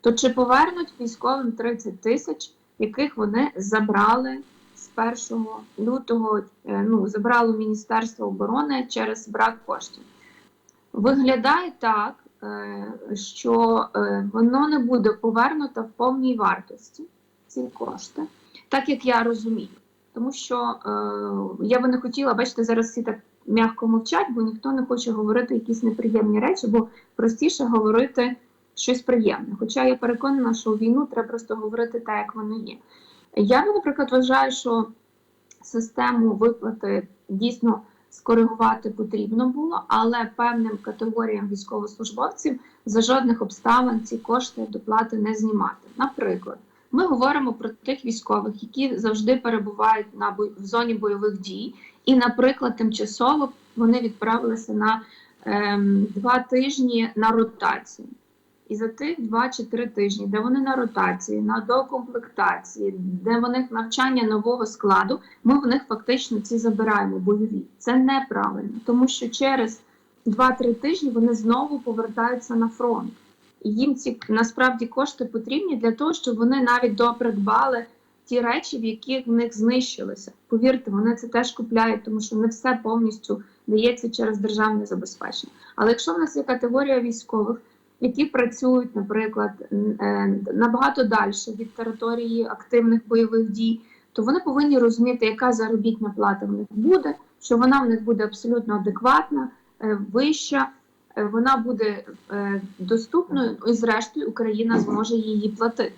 То чи повернуть військовим 30 тисяч, яких вони забрали з 1 лютого, е, ну забрало Міністерство оборони через брак коштів? Виглядає так, е, що е, воно не буде повернуто в повній вартості ці кошти, так як я розумію. Тому що я би не хотіла, бачите, зараз всі так м'яко мовчать, бо ніхто не хоче говорити якісь неприємні речі, бо простіше говорити щось приємне. Хоча я переконана, що війну треба просто говорити так, як воно є. Я, наприклад, вважаю, що систему виплати дійсно скоригувати потрібно було, але певним категоріям військовослужбовців за жодних обставин ці кошти доплати не знімати. Наприклад, ми говоримо про тих військових, які завжди перебувають на бой- в зоні бойових дій, і, наприклад, тимчасово вони відправилися на ем, два тижні на ротацію. І за тих два чи три тижні, де вони на ротації, на докомплектації, де в них навчання нового складу, ми в них фактично ці забираємо бойові. Це неправильно, тому що через 2-3 тижні вони знову повертаються на фронт. І їм ці насправді кошти потрібні для того, щоб вони навіть допридбали ті речі, в яких в них знищилися. Повірте, вони це теж купляють, тому що не все повністю дається через державне забезпечення. Але якщо в нас є категорія військових, які працюють, наприклад, е, набагато далі від території активних бойових дій, то вони повинні розуміти, яка заробітна плата в них буде, що вона в них буде абсолютно адекватна, е, вища, е, вона буде доступною, і зрештою Україна зможе її платити.